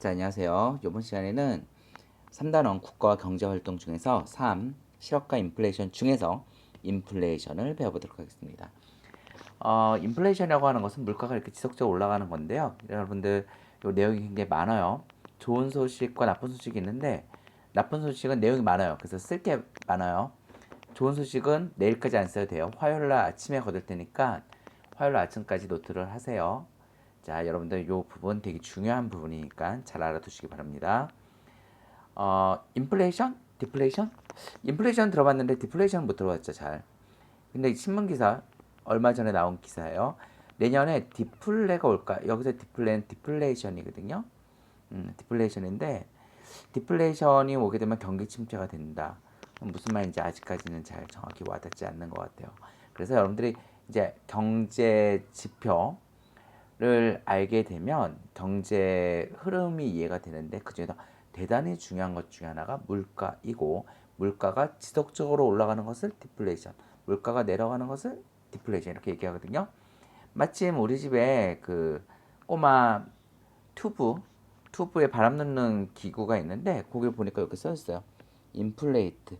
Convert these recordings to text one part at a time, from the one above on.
자, 안녕하세요. 이번 시간에는 3단원 국가 경제 활동 중에서 3 실업과 인플레이션 중에서 인플레이션을 배워보도록 하겠습니다. 어, 인플레이션이라고 하는 것은 물가가 이렇게 지속적으로 올라가는 건데요. 여러분들 요 내용이 굉장히 많아요. 좋은 소식과 나쁜 소식이 있는데 나쁜 소식은 내용이 많아요. 그래서 쓸 게 많아요. 좋은 소식은 내일까지 안 써도 돼요. 화요일 날 아침에 거둘 테니까 화요일 아침까지 노트를 하세요. 자, 여러분들 이 부분 되게 중요한 부분이니까 잘 알아두시기 바랍니다. 어, 인플레이션? 디플레이션? 인플레이션 들어봤는데 디플레이션 못 들어봤죠, 잘. 근데 신문 기사 얼마 전에 나온 기사예요. 내년에 디플레가 올까? 여기서 디플레는 디플레이션이거든요. 음, 디플레이션인데 디플레이션이 오게 되면 경기 침체가 된다. 무슨 말인지 아직까지는 잘 정확히 와닿지 않는 것 같아요. 그래서 여러분들이 이제 경제 지표 를 알게 되면 경제 흐름이 이해가 되는데 그 중에서 대단히 중요한 것 중에 하나가 물가이고 물가가 지속적으로 올라가는 것을 디플레이션, 물가가 내려가는 것을 디플레이션 이렇게 얘기하거든요. 마침 우리 집에 그 꼬마 튜브, 튜브에 바람 넣는 기구가 있는데 거기 보니까 이렇게 써 있어요. 인플레이트,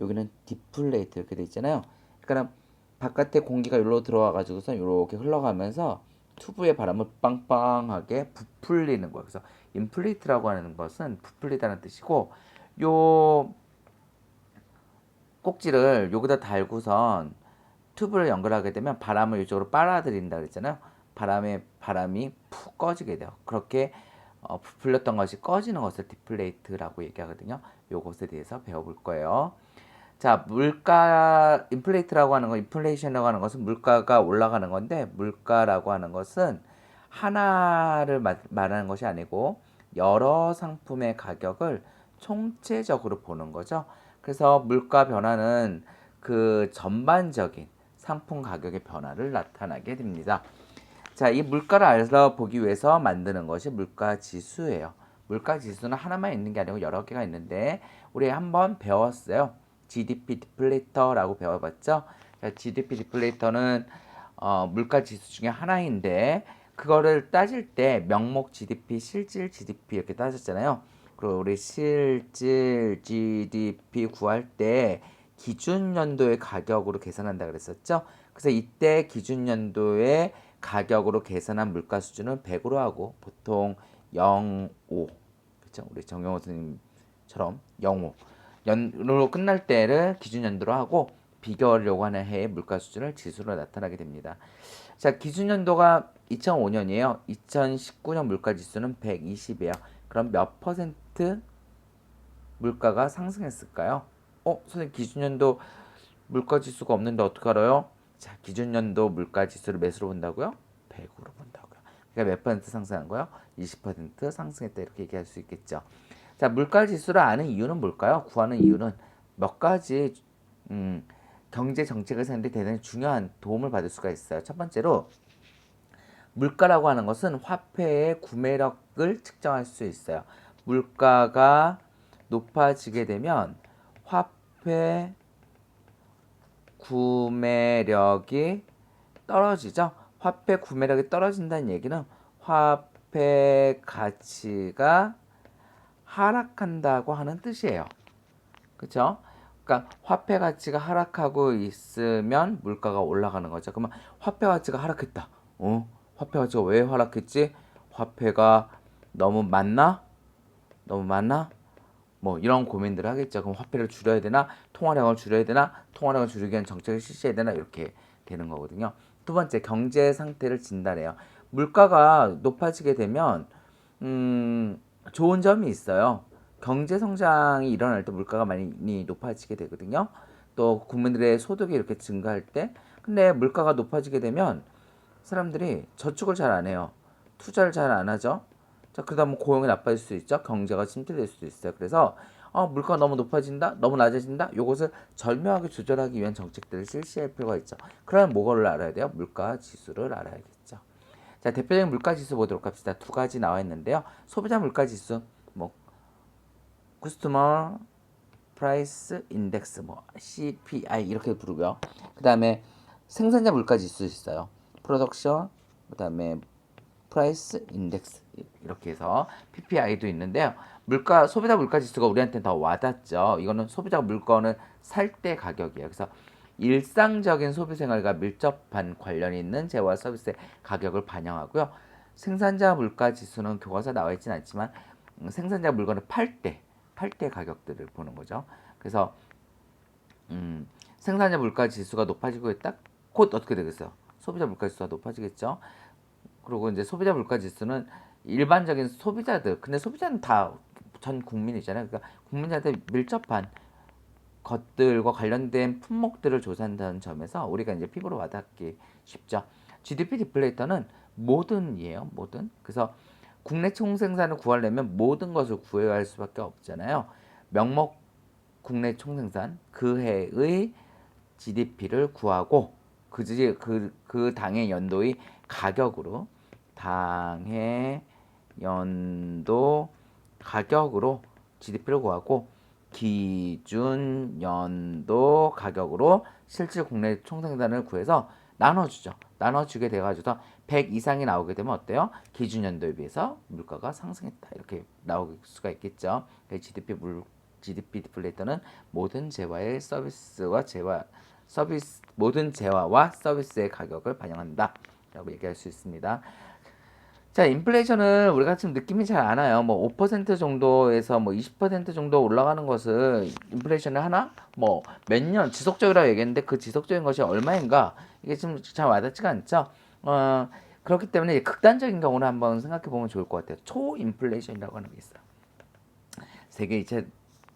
여기는 디플레이트 이렇게 돼 있잖아요. 그러니까 바깥에 공기가 여기로 들어와 가지고서 이렇게 흘러가면서 튜브의 바람을 빵빵하게 부풀리는 거예요. 그래서 인플레이트라고 하는 것은 부풀리다는 뜻이고 요 꼭지를 여기다 달고선 튜브를 연결하게 되면 바람을 이쪽으로 빨아들인다 그랬잖아요. 바람에 바람이 푹 꺼지게 돼요. 그렇게 어, 부풀렸던 것이 꺼지는 것을 디플레이트라고 얘기하거든요. 요것에 대해서 배워볼 거예요. 자, 물가 인플레이트라고 하는 거, 인플레이션이라고 하는 것은 물가가 올라가는 건데 물가라고 하는 것은 하나를 마, 말하는 것이 아니고 여러 상품의 가격을 총체적으로 보는 거죠. 그래서 물가 변화는 그 전반적인 상품 가격의 변화를 나타나게 됩니다. 자, 이 물가를 알아보기 위해서 만드는 것이 물가 지수예요. 물가 지수는 하나만 있는 게 아니고 여러 개가 있는데 우리 한번 배웠어요. GDP 디플레이터라고 배워봤죠. GDP 디플레이터는 어, 물가 지수 중에 하나인데 그거를 따질 때 명목 GDP, 실질 GDP 이렇게 따졌잖아요. 그리고 우리 실질 GDP 구할 때 기준 연도의 가격으로 계산한다 그랬었죠. 그래서 이때 기준 연도의 가격으로 계산한 물가 수준은 100으로 하고 보통 0.5 그렇죠? 우리 정영호 선생님처럼 0.5 연으로 끝날 때를 기준 연도로 하고 비교를 요구하는 해의 물가 수준을 지수로 나타나게 됩니다. 자, 기준 연도가 2005년이에요. 2019년 물가 지수는 120이에요. 그럼 몇 퍼센트 물가가 상승했을까요? 어, 선생님 기준 연도 물가 지수가 없는데 어떻게 알아요? 자, 기준 연도 물가 지수를 몇으로 본다고요? 100으로 본다고요. 그러니까 몇 퍼센트 상승한 거요? 20% 상승했다 이렇게 얘기할 수 있겠죠. 자, 물가 지수를 아는 이유는 뭘까요? 구하는 이유는 몇 가지 음, 경제 정책을 세는데 대단히 중요한 도움을 받을 수가 있어요. 첫 번째로 물가라고 하는 것은 화폐의 구매력을 측정할 수 있어요. 물가가 높아지게 되면 화폐 구매력이 떨어지죠. 화폐 구매력이 떨어진다는 얘기는 화폐 가치가 하락한다고 하는 뜻이에요. 그렇죠? 그러니까 화폐 가치가 하락하고 있으면 물가가 올라가는 거죠. 그러면 화폐 가치가 하락했다. 어? 화폐 가치가 왜 하락했지? 화폐가 너무 많나? 너무 많나? 뭐 이런 고민들을 하겠죠. 그럼 화폐를 줄여야 되나? 통화량을 줄여야 되나? 통화량을 줄이기 위한 정책을 실시해야 되나? 이렇게 되는 거거든요. 두 번째 경제 상태를 진단해요. 물가가 높아지게 되면 음 좋은 점이 있어요. 경제 성장이 일어날 때 물가가 많이 높아지게 되거든요. 또 국민들의 소득이 이렇게 증가할 때 근데 물가가 높아지게 되면 사람들이 저축을 잘 안 해요. 투자를 잘 안 하죠. 자, 그러다 보면 고용이 나빠질 수 있죠. 경제가 침체될 수도 있어요. 그래서 어, 물가가 너무 높아진다, 너무 낮아진다. 요것을 절묘하게 조절하기 위한 정책들을 실시할 필요가 있죠. 그러면 뭐를 알아야 돼요? 물가 지수를 알아야겠죠. 자, 대표적인 물가 지수 보도록 합시다. 두 가지 나와 있는데요. 소비자 물가 지수, 뭐 customer price index, 뭐 CPI 이렇게 부르고요. 그 다음에 생산자 물가 지수 있어요. production, 그 다음에 프라이스 인덱스 이렇게 해서 PPI도 있는데요. 물가 소비자 물가 지수가 우리한테 더 와닿죠. 이거는 소비자 물건을 살 때 가격이에요. 그래서 일상적인 소비 생활과 밀접한 관련이 있는 재와 서비스의 가격을 반영하고요. 생산자 물가 지수는 교과서 나와 있지는 않지만 음, 생산자 물건을 팔 때, 팔 때 가격들을 보는 거죠. 그래서 음, 생산자 물가 지수가 높아지고 있다. 곧 어떻게 되겠어요? 소비자 물가 지수가 높아지겠죠. 그리고 이제 소비자 물가 지수는 일반적인 소비자들, 근데 소비자는 다 전 국민이잖아요. 그러니까 국민한테 밀접한 것들과 관련된 품목들을 조사한다는 점에서 우리가 이제 피부로 와닿기 쉽죠. GDP 디플레이터는 모든이에요. 모든. 그래서 국내 총생산을 구하려면 모든 것을 구해야 할 수밖에 없잖아요. 명목 국내 총생산 그 해의 GDP를 구하고 그그 그, 그 당의 연도의 가격으로 당해 연도 가격으로 GDP를 구하고 기준 연도 가격으로 실질 국내 총생산을 구해서 나눠주죠. 나눠주게 돼가지고 100 이상이 나오게 되면 어때요? 기준 연도에 비해서 물가가 상승했다. 이렇게 나올 수가 있겠죠. GDP 물 GDP 디플레이터는 모든 재화의 서비스와 재화 서비스 모든 재화와 서비스의 가격을 반영한다. 라고 얘기할 수 있습니다. 자, 인플레이션은 우리가 지금 느낌이 잘 안 와요. 뭐 5% 정도에서 뭐 20% 정도 올라가는 것을 인플레이션을 하나? 뭐 몇 년 지속적이라고 얘기했는데 그 지속적인 것이 얼마인가? 이게 지금 잘 와닿지가 않죠. 어, 그렇기 때문에 극단적인 경우를 한번 생각해 보면 좋을 것 같아요. 초인플레이션이라고 하는 게 있어요. 세계 2차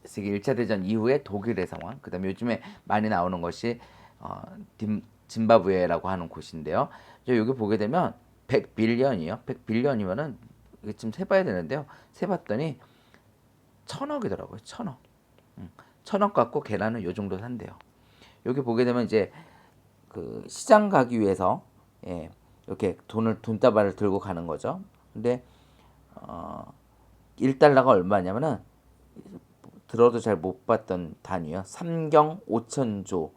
세계 1차 대전 이후에 독일의 상황, 그다음에 요즘에 많이 나오는 것이 어, 딤, 짐바브웨라고 하는 곳인데요. 여기 보게 되면 100빌리언이요. 100빌리언이면은 이게 좀 세봐야 되는데요. 세봤더니 천억이더라고요. 천억. 음, 천억 갖고 계란은 요 정도 산대요. 여기 보게 되면 이제 그 시장 가기 위해서 예, 이렇게 돈을 돈다발을 들고 가는 거죠. 근데 어 1달러가 얼마냐면은 들어도 잘 못 봤던 단위요. 3경 5천조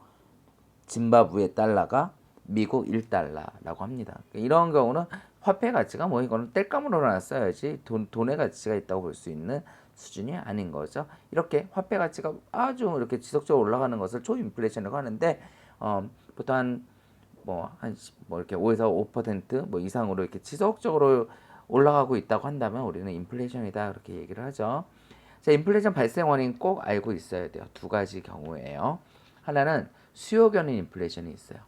짐바브웨 달러가 미국 1달러라고 합니다. 이런 경우는 화폐 가치가 뭐 이거는 뗄감으로나 써야지 돈, 돈의 가치가 있다고 볼 수 있는 수준이 아닌 거죠. 이렇게 화폐 가치가 아주 이렇게 지속적으로 올라가는 것을 초인플레이션이라고 하는데 어, 보통 한 뭐한뭐 이렇게 5에서 5%뭐 이상으로 이렇게 지속적으로 올라가고 있다고 한다면 우리는 인플레이션이다 그렇게 얘기를 하죠. 자, 인플레이션 발생 원인 꼭 알고 있어야 돼요. 두 가지 경우에요. 하나는 수요 견인 인플레이션이 있어요.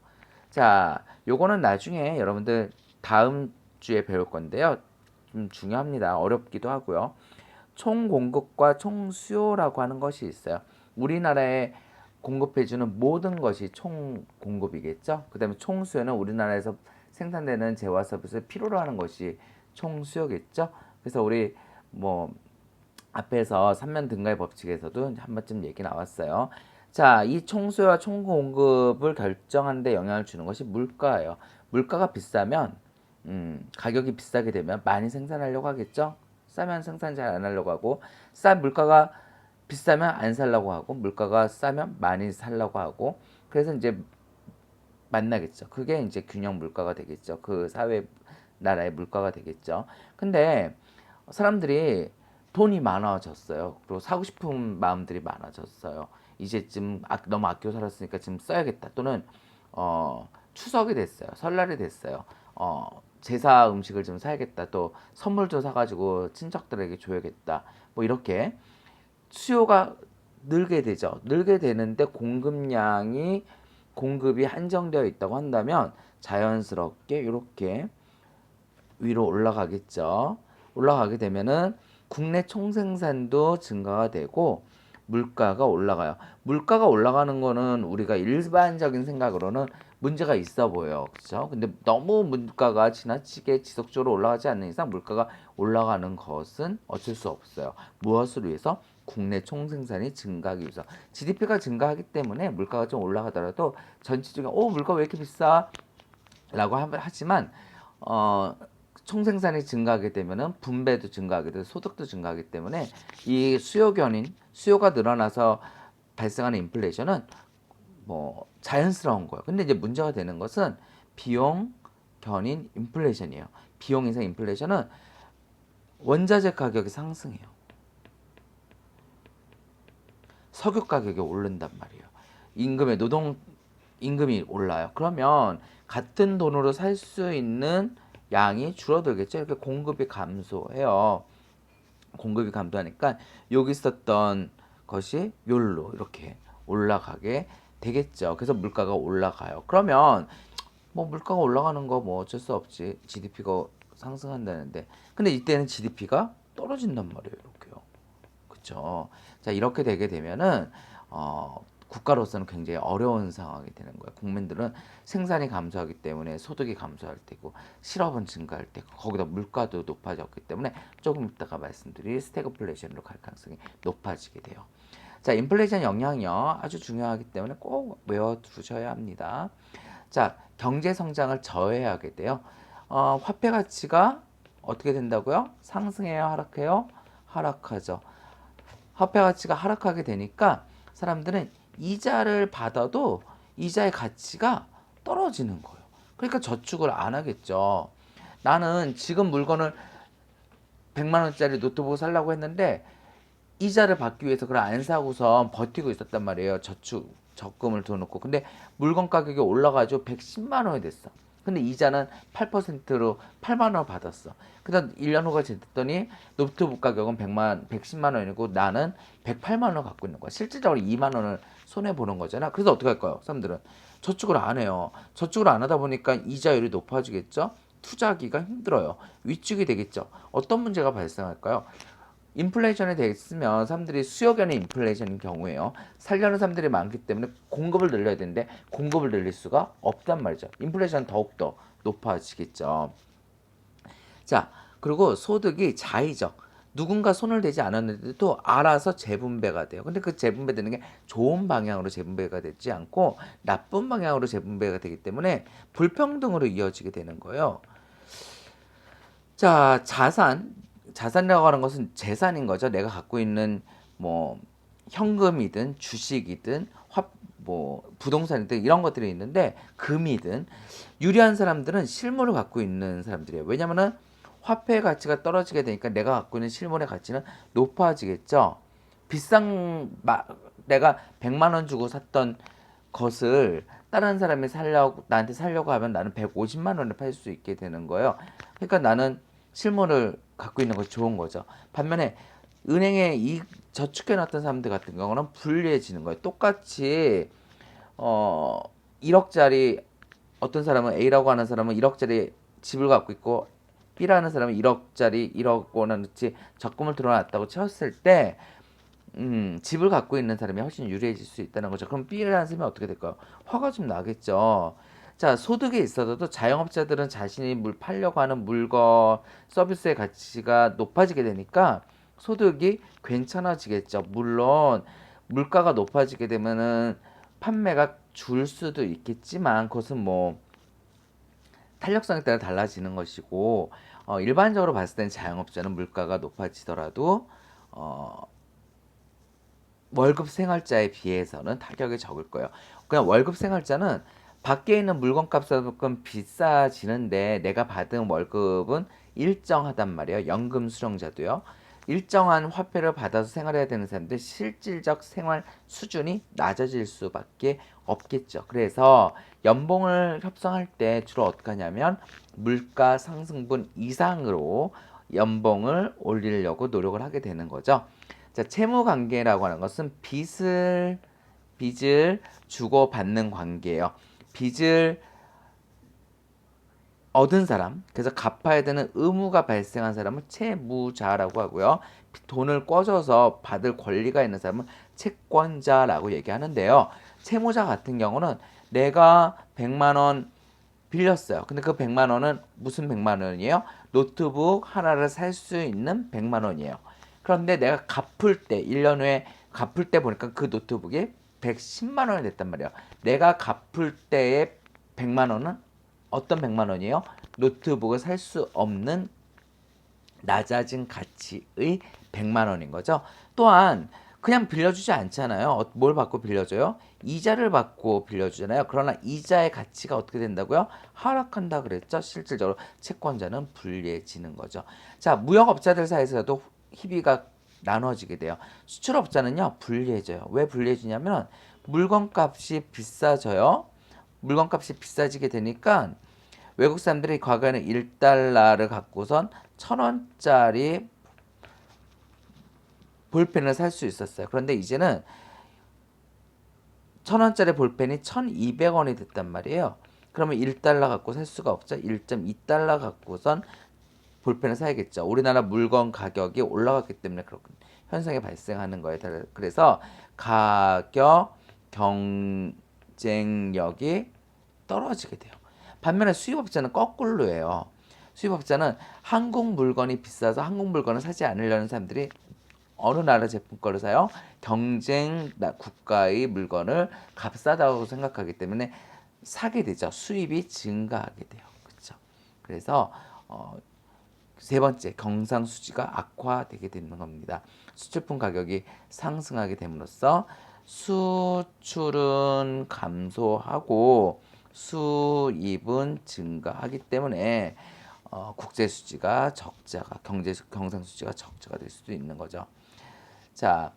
자, 요거는 나중에 여러분들 다음 주에 배울 건데요. 좀 중요합니다. 어렵기도 하고요. 총 공급과 총 수요라고 하는 것이 있어요. 우리나라에 공급해주는 모든 것이 총 공급이겠죠. 그 다음에 총 수요는 우리나라에서 생산되는 재화 서비스를 필요로 하는 것이 총 수요겠죠. 그래서 우리 뭐 앞에서 삼면 등가의 법칙에서도 한 번쯤 얘기 나왔어요. 자, 이 총수요와 총공급을 결정하는 데 영향을 주는 것이 물가예요. 물가가 비싸면 음, 가격이 비싸게 되면 많이 생산하려고 하겠죠. 싸면 생산 잘 안 하려고 하고 싼 물가가 비싸면 안 살려고 하고 물가가 싸면 많이 살려고 하고 그래서 이제 만나겠죠. 그게 이제 균형 물가가 되겠죠. 그 사회 나라의 물가가 되겠죠. 근데 사람들이 돈이 많아졌어요. 그리고 사고 싶은 마음들이 많아졌어요. 이제쯤 아, 너무 아껴 살았으니까 지금 써야겠다. 또는 어, 추석이 됐어요. 설날이 됐어요. 어, 제사 음식을 좀 사야겠다. 또 선물 좀 사가지고 친척들에게 줘야겠다. 뭐 이렇게 수요가 늘게 되죠. 늘게 되는데 공급량이 공급이 한정되어 있다고 한다면 자연스럽게 이렇게 위로 올라가겠죠. 올라가게 되면은 국내 총생산도 증가가 되고 물가가 올라가요. 물가가 올라가는 거는 우리가 일반적인 생각으로는 문제가 있어 보여요. 그렇죠? 근데 너무 물가가 지나치게 지속적으로 올라가지 않는 이상 물가가 올라가는 것은 어쩔 수 없어요. 무엇을 위해서? 국내 총생산이 증가하기 위해서. GDP가 증가하기 때문에 물가가 좀 올라가더라도 전체적인 오 물가 왜 이렇게 비싸? 라고 하지만 어 총생산이 증가하게 되면은 분배도 증가하게 되고 소득도 증가하기 때문에 이 수요 견인 수요가 늘어나서 발생하는 인플레이션은 뭐 자연스러운 거예요. 근데 이제 문제가 되는 것은 비용 견인 인플레이션이에요. 비용 인상 인플레이션은 원자재 가격이 상승해요. 석유 가격이 오른단 말이에요. 임금의 노동 임금이 올라요. 그러면 같은 돈으로 살 수 있는 양이 줄어들겠죠. 이렇게 공급이 감소해요. 공급이 감소하니까 여기 있었던 것이 욜로 이렇게 올라가게 되겠죠. 그래서 물가가 올라가요. 그러면 뭐 물가가 올라가는 거 뭐 어쩔 수 없지. GDP가 상승한다는데. 근데 이때는 GDP가 떨어진단 말이에요. 이렇게요. 그렇죠. 자, 이렇게 되게 되면은 어 국가로서는 굉장히 어려운 상황이 되는 거예요. 국민들은 생산이 감소하기 때문에 소득이 감소할 때고 실업은 증가할 때고 거기다 물가도 높아졌기 때문에 조금 이따가 말씀드릴 스태그플레이션으로 갈 가능성이 높아지게 돼요. 자, 인플레이션 영향이요. 아주 중요하기 때문에 꼭 외워두셔야 합니다. 자, 경제 성장을 저해하게 돼요. 어, 화폐 가치가 어떻게 된다고요? 상승해요, 하락해요? 하락하죠. 화폐 가치가 하락하게 되니까 사람들은 이자를 받아도 이자의 가치가 떨어지는 거예요. 그러니까 저축을 안 하겠죠. 나는 지금 물건을 100만 원짜리 노트북 살라고 했는데 이자를 받기 위해서 그걸 안 사고선 버티고 있었단 말이에요. 저축 적금을 둬놓고. 근데 물건 가격이 올라가지고 110만 원이 됐어. 근데 이자는 8%로 8만 원 받았어. 그다음 1년 후가 지났더니 노트북 가격은 100만 110만 원이고 나는 108만 원 갖고 있는 거야. 실질적으로 2만 원을 손해 보는 거잖아. 그래서 어떻게 할까요? 사람들은 저축을 안 해요. 저축을 안 하다 보니까 이자율이 높아지겠죠. 투자하기가 힘들어요. 위축이 되겠죠. 어떤 문제가 발생할까요? 인플레이션이 됐으면 사람들이 수요 견인 인플레이션인 경우에요. 살려는 사람들이 많기 때문에 공급을 늘려야 되는데 공급을 늘릴 수가 없단 말이죠. 인플레이션 더욱더 높아지겠죠. 자, 그리고 소득이 자의적. 누군가 손을 대지 않았는데도 알아서 재분배가 돼요. 근데 그 재분배되는 게 좋은 방향으로 재분배가 되지 않고 나쁜 방향으로 재분배가 되기 때문에 불평등으로 이어지게 되는 거예요. 자, 자산. 자산이라고 하는 것은 재산인 거죠. 내가 갖고 있는 뭐 현금이든 주식이든 화, 뭐 부동산이든 이런 것들이 있는데 금이든 유리한 사람들은 실물을 갖고 있는 사람들이에요. 왜냐면은 화폐 가치가 떨어지게 되니까 내가 갖고 있는 실물의 가치는 높아지겠죠. 비싼 마, 내가 100만 원 주고 샀던 것을 다른 사람이 살려고 나한테 살려고 하면 나는 150만 원에 팔 수 있게 되는 거예요. 그러니까 나는 실물을 갖고 있는 것이 좋은 거죠. 반면에 은행에 이 저축해 놨던 사람들 같은 경우는 불리해지는 거예요. 똑같이 어 1억짜리 어떤 사람은 A라고 하는 사람은 1억짜리 집을 갖고 있고 B라는 사람은 1억짜리 1억 원어치 적금을 들어놨다고 쳤을 때 음, 집을 갖고 있는 사람이 훨씬 유리해질 수 있다는 거죠. 그럼 B라는 사람이 어떻게 될까요? 화가 좀 나겠죠. 자, 소득에 있어서도 자영업자들은 자신이 물 팔려고 하는 물건, 서비스의 가치가 높아지게 되니까 소득이 괜찮아지겠죠. 물론 물가가 높아지게 되면은 판매가 줄 수도 있겠지만 그것은 뭐 탄력성에 따라 달라지는 것이고 어, 일반적으로 봤을 땐 자영업자는 물가가 높아지더라도 어, 월급 생활자에 비해서는 타격이 적을 거예요. 그냥 월급 생활자는 밖에 있는 물건값은 비싸지는데 내가 받은 월급은 일정하단 말이에요. 연금 수령자도요. 일정한 화폐를 받아서 생활해야 되는 사람들 실질적 생활 수준이 낮아질 수밖에 없겠죠. 그래서 연봉을 협상할 때 주로 어떻게 하냐면 물가 상승분 이상으로 연봉을 올리려고 노력을 하게 되는 거죠. 자, 채무 관계라고 하는 것은 빚을 빚을 주고 받는 관계예요. 빚을 얻은 사람, 그래서 갚아야 되는 의무가 발생한 사람을 채무자라고 하고요. 돈을 꿔줘서 받을 권리가 있는 사람은 채권자라고 얘기하는데요. 채무자 같은 경우는 내가 100만 원 빌렸어요. 근데 그 100만 원은 무슨 100만 원이에요? 노트북 하나를 살 수 있는 100만 원이에요. 그런데 내가 갚을 때 1년 후에 갚을 때 보니까 그 노트북이 110만 원이 됐단 말이에요. 내가 갚을 때의 100만 원은 어떤 100만 원이에요? 노트북을 살 수 없는 낮아진 가치의 100만 원인 거죠. 또한 그냥 빌려주지 않잖아요. 어, 뭘 받고 빌려줘요? 이자를 받고 빌려주잖아요. 그러나 이자의 가치가 어떻게 된다고요? 하락한다 그랬죠. 실질적으로 채권자는 불리해지는 거죠. 자, 무역업자들 사이에서도 희비가 나눠지게 돼요. 수출업자는요, 불리해져요. 왜 불리해지냐면 물건값이 비싸져요. 물건값이 비싸지게 되니까 외국 사람들이 과거에는 1달러를 갖고선 천 원짜리 볼펜을 살 수 있었어요. 그런데 이제는 천 원짜리 볼펜이 1,200원이 됐단 말이에요. 그러면 1달러 갖고 살 수가 없죠. 1.2달러 갖고선 볼펜을 사야겠죠. 우리나라 물건 가격이 올라갔기 때문에 그런 현상이 발생하는 거예요. 그래서 가격 경쟁력이 떨어지게 돼요. 반면에 수입업자는 거꾸로예요. 수입업자는 한국 물건이 비싸서 한국 물건을 사지 않으려는 사람들이 어느 나라 제품 거를 사요? 경쟁 국가의 물건을 값싸다고 생각하기 때문에 사게 되죠. 수입이 증가하게 돼요. 그렇죠? 그래서 어, 세 번째 경상수지가 악화되게 되는 겁니다. 수출품 가격이 상승하게 됨으로써 수출은 감소하고 수입은 증가하기 때문에 어, 국제 수지가 적자가 경제 경상 수지가 적자가 될 수도 있는 거죠. 자,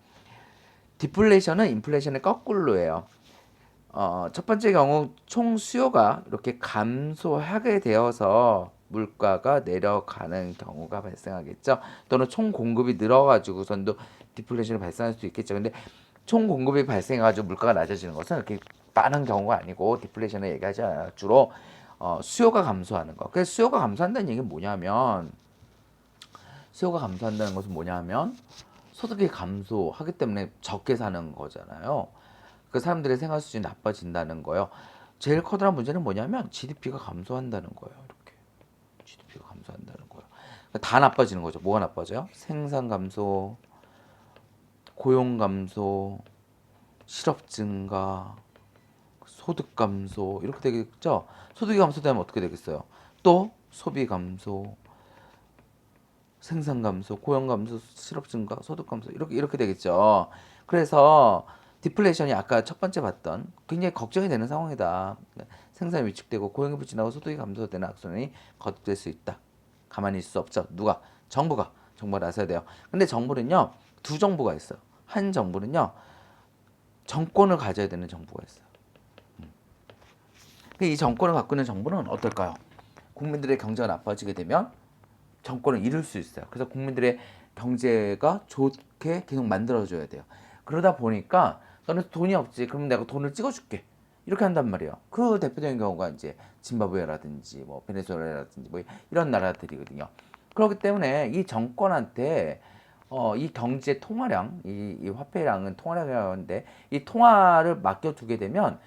디플레이션은 인플레이션의 거꾸로예요. 어, 첫 번째 경우 총 수요가 이렇게 감소하게 되어서 물가가 내려가는 경우가 발생하겠죠. 또는 총 공급이 늘어가지고선도 디플레이션이 발생할 수 있겠죠. 근데 총 공급이 발생해가지고 물가가 낮아지는 것은 이렇게 많은 경우가 아니고 디플레이션을 얘기하지 않아요. 주로 어, 수요가 감소하는 거. 그래서 수요가 감소한다는 얘기는 뭐냐면 수요가 감소한다는 것은 뭐냐면 소득이 감소하기 때문에 적게 사는 거잖아요. 그 사람들의 생활 수준이 나빠진다는 거예요. 제일 커다란 문제는 뭐냐면 GDP가 감소한다는 거예요. GDP가 감소한다는 거예요. 그러니까 다 나빠지는 거죠. 뭐가 나빠져요? 생산 감소, 고용 감소, 실업 증가, 소득 감소 이렇게 되겠죠. 소득이 감소되면 어떻게 되겠어요? 또 소비 감소, 생산 감소, 고용 감소, 실업 증가, 소득 감소 이렇게 이렇게 되겠죠. 그래서 디플레이션이 아까 첫 번째 봤던 굉장히 걱정이 되는 상황이다. 생산이 위축되고 고용이 부진하고 소득이 감소되는 악순환이 거듭될 수 있다. 가만히 있을 수 없죠. 누가? 정부가 정부가 나서야 돼요. 근데 정부는요 두 정부가 있어요. 한 정부는요 정권을 가져야 되는 정부가 있어요. 이 정권을 갖고 있는 정부는 어떨까요? 국민들의 경제가 나빠지게 되면 정권을 잃을 수 있어요. 그래서 국민들의 경제가 좋게 계속 만들어줘야 돼요. 그러다 보니까 너는 돈이 없지. 그럼 내가 돈을 찍어줄게. 이렇게 한단 말이에요. 그 대표적인 경우가 이제 짐바브웨라든지 뭐 베네수엘라라든지 뭐 이런 나라들이거든요. 그렇기 때문에 이 정권한테 어, 이 경제 통화량, 이, 이 화폐량은 통화량이라고 하는데 이 통화를 맡겨두게 되면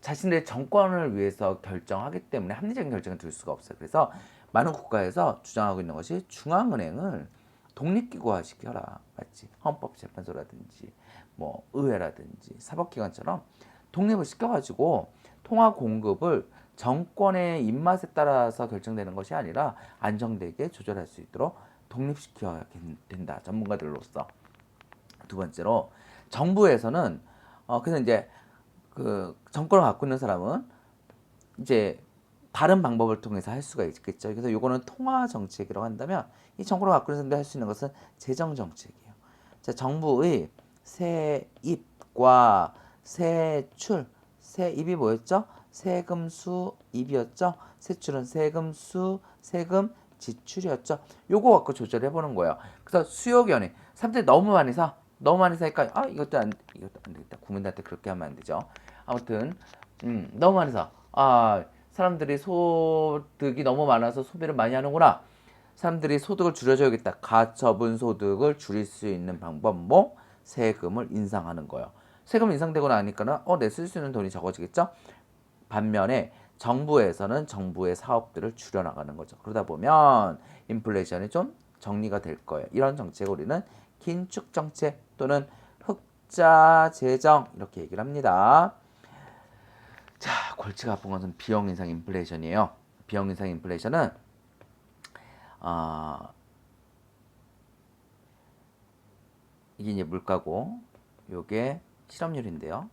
자신들의 정권을 위해서 결정하기 때문에 합리적인 결정을 들 수가 없어요. 그래서 많은 국가에서 주장하고 있는 것이 중앙은행을 독립기구화 시켜라. 맞지? 헌법재판소라든지 뭐 의회라든지 사법기관처럼 독립을 시켜가지고 통화 공급을 정권의 입맛에 따라서 결정되는 것이 아니라 안정되게 조절할 수 있도록 독립시켜야 된다. 전문가들로서. 두 번째로 정부에서는 어 그래서 이제 그 정권을 갖고 있는 사람은 이제 다른 방법을 통해서 할 수가 있겠죠. 그래서 요거는 통화 정책이라고 한다면 이 정권을 갖고 있는 사람들이 할수 있는 것은 재정 정책이에요. 자, 정부의 세입과 세출, 세입이 뭐였죠? 세금 수입이었죠. 세출은 세금 수, 세금 지출이었죠. 요거 갖고 조절해 보는 거예요. 그래서 수요 견해. 사람들이 너무 많이 사. 너무 많이 사니까 아 이것도 안 이것도 안 되겠다. 국민들한테 그렇게 하면 안 되죠. 아무튼 음, 너무 많이 사. 아 사람들이 소득이 너무 많아서 소비를 많이 하는구나. 사람들이 소득을 줄여줘야겠다. 가처분 소득을 줄일 수 있는 방법 뭐 세금을 인상하는 거예요. 세금 인상되고 나니까는 어 내 쓸 수 있는 돈이 적어지겠죠. 반면에 정부에서는 정부의 사업들을 줄여나가는 거죠. 그러다 보면 인플레이션이 좀 정리가 될 거예요. 이런 정책을 우리는 긴축 정책 또는 흑자 재정 이렇게 얘기를 합니다. 자, 골치가 아픈 것은 비용 인상 인플레이션이에요. 비용 인상 인플레이션은 어, 이게 이제 물가고 요게 실업률인데요.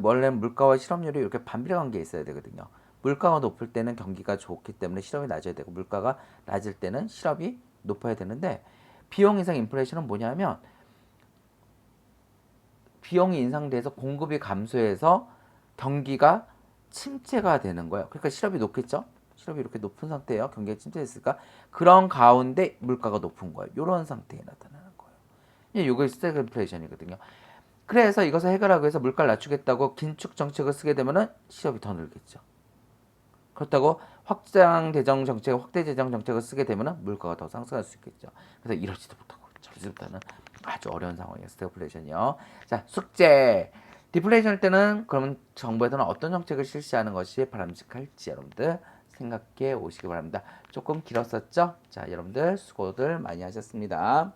원래 물가와 실업률이 이렇게 반비례 관계에 있어야 되거든요. 물가가 높을 때는 경기가 좋기 때문에 실업이 낮아야 되고 물가가 낮을 때는 실업이 높아야 되는데 비용 인상 인플레이션은 뭐냐면 비용이 인상돼서 공급이 감소해서 경기가 침체가 되는 거예요. 그러니까 실업이 높겠죠? 실업이 이렇게 높은 상태예요. 경기가 침체했으니까 그런 가운데 물가가 높은 거예요. 이런 상태에 나타나는 거예요. 이게 스태그플레이션이거든요. 그래서 이것을 해결하기 위해서 물가를 낮추겠다고 긴축 정책을 쓰게 되면은 실업이 더 늘겠죠. 그렇다고 확장 대정 정책, 확대 재정 정책을 쓰게 되면은 물가가 더 상승할 수 있겠죠. 그래서 이러지도 못하고 저러지도 못하는 아주 어려운 상황이에요. 스태그플레이션이요. 자, 숙제. 디플레이션 일 때는 그러면 정부에서는 어떤 정책을 실시하는 것이 바람직할지 여러분들 생각해 오시기 바랍니다. 조금 길었었죠? 자, 여러분들 수고들 많이 하셨습니다.